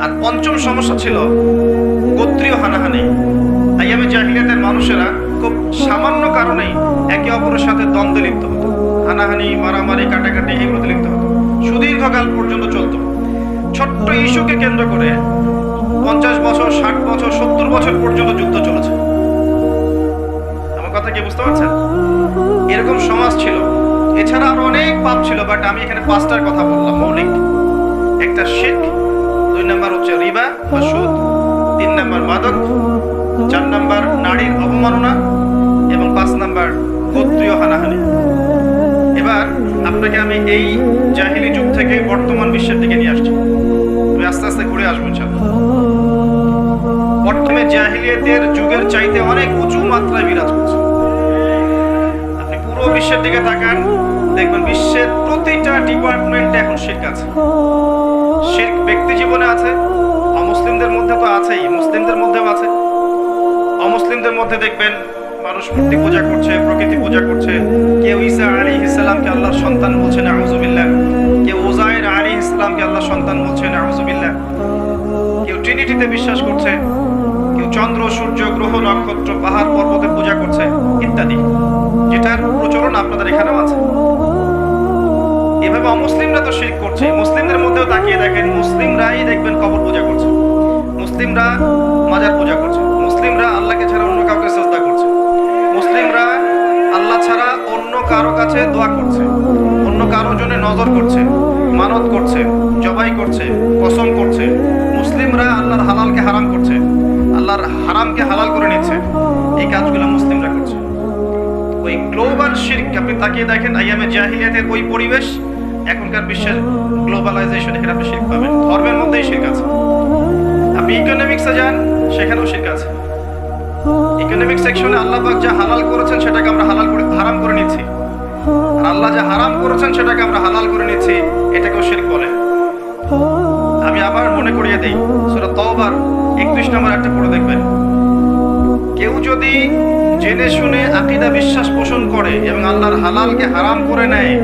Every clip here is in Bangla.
আর পঞ্চম সমস্যা ছিল গোত্রীয় হানাহানি। আইয়ামে জাহিলিয়াতের মানুষেরা খুব সামান্য কারণেই একে অপরের সাথে দ্বন্দ্বে লিপ্ত হতো। হানাহানি, মারামারি, কাটাকাটি এগুলোতে লিপ্ত হতো। সুদীর্ঘকাল পর্যন্ত চলতো। ছোট্ট ইস্যুকে কেন্দ্র করে পঞ্চাশ বছর, ষাট বছর, সত্তর বছর পর্যন্ত যুদ্ধ চলেছে। আমার কথা কি বুঝতে পারছেন? এরকম সমাজ ছিল। এছাড়া আরও অনেক পাপ ছিল, বাট আমি এখানে পাঁচটার কথা বললাম, মৌলিক। একটা শিখ দুই নাম্বার হচ্ছে রিবা বা সুদ, তিন নাম্বার মাদক, চার নাম্বার নারীর অবমাননা এবং পাঁচ নাম্বার গোত্রীয় হানাহানি। এবার আপনাকে আমি এই জাহিলি যুগ থেকে বর্তমান বিশ্বের দিকে নিয়ে আসছি। আমি আস্তে আস্তে ঘুরে আসব বর্তমানে জাহিলিয়াতের যুগের চাইতে অনেক উঁচু মাত্রায় বিরাজ করছে। আপনি পুরো বিশ্বের দিকে তাকান, দেখবেন বিশ্বের প্রতিটা ডিপার্টমেন্টে এখন শির্ক আছে। শির্ক ব্যক্তি জীবনে আছে, অমুসলিমদের মধ্যে তো আছেই, মুসলিমদের মধ্যেও আছে। অমুসলিমদের মধ্যে দেখবেন, মানুষ মূর্তি পূজা করছে, প্রকৃতি পূজা করছে। কেউ ঈসা আলী ইসলামকে আল্লাহর সন্তান বলছে না আউজুবিল্লাহ কেউ ওজায়ের আলী ইসলামকে আল্লাহর সন্তান বলছে না আউজুবিল্লাহ কেউ ট্রিনিটিতে বিশ্বাস করছে, কেউ চন্দ্র, সূর্য, গ্রহ, নক্ষত্র, পাহাড়, পর্বতে পূজা করছে, ইত্যাদি। যেটার প্রচলন আপনাদের এখানেও আছে। এভাবে অমুসলিমরা তো শিরক করছে মধ্যেও তাকিয়ে দেখেন মুসলিমরাই দেখবেন কবর পূজা করছে। মুসলিমরা মাজার পূজা করছে। মুসলিমরা আল্লাহকে ছাড়া অন্য কাউকে শ্রদ্ধা করছে। মুসলিমরা আল্লাহ ছাড়া অন্য কারও কাছে দোয়া করছে। অন্য কারও জন্য নজর করছে, মানত করছে, জবাই করছে, কসম করছে। মুসলিমরা আল্লাহর হালালকে হারাম করছে। আল্লাহর হারামকে হালাল করে নিচ্ছে। এই কাজগুলো মুসলিমরা করছে। ওই গ্লোবাল শির্ক, আপনি তাকিয়ে দেখেন আইয়ামে জাহিলিয়াতের ওই পরিবেশ এখনকার বিশ্বের গ্লোবালাইজেশন এখানে আপনি শির্ক পাবেন। ধর্মের মধ্যেই শির্ক আছে। আপনি ইকোনমিক্সে যান, সেখানেও শির্ক আছে। ইকোনমিক সেকশনে আল্লাহ পাক যা হালাল করেছেন সেটাকে আমরা হালাল করে, হারাম করে নিচ্ছি। আর আল্লাহ যা হারাম করেছেন সেটাকে আমরা হালাল করে নিচ্ছি, এটাকেও বলে। আমি আবার মনে করিয়ে দিই সেটা তওবার একত্রিশ নম্বর একটা পড়ে দেখবেন। কেউ যদি জেনে শুনে আকিদা বিশ্বাস পোষণ করে এবং আল্লাহর হালালকে হারাম করে নেয়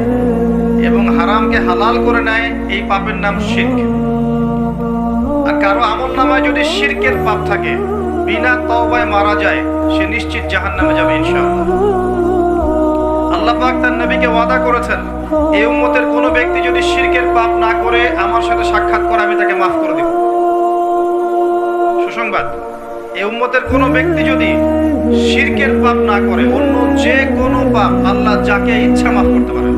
এবং হারামকে হালাল করে নেয়, এই পাপের নাম শির্ক। আর কারও আমল নামায় যদি শিরকের পাপ থাকে, বিনা তওবায় মারা যায়, সে নিশ্চিত জাহান্নামে যাবে ইনশাআল্লাহ। আল্লাহ পাক তার নবীকে ওয়াদা করেছেন, এই উম্মতের কোনো ব্যক্তি যদি শিরকের পাপ না করে আমার সাথে সাক্ষাৎ করে, আমি তাকে মাফ করে দেব। সুসংবাদ, এই উম্মতের কোনো ব্যক্তি যদি শিরকের পাপ না করে, অন্য যে কোনো পাপ আল্লাহ যাকে ইচ্ছা মাফ করতে পারে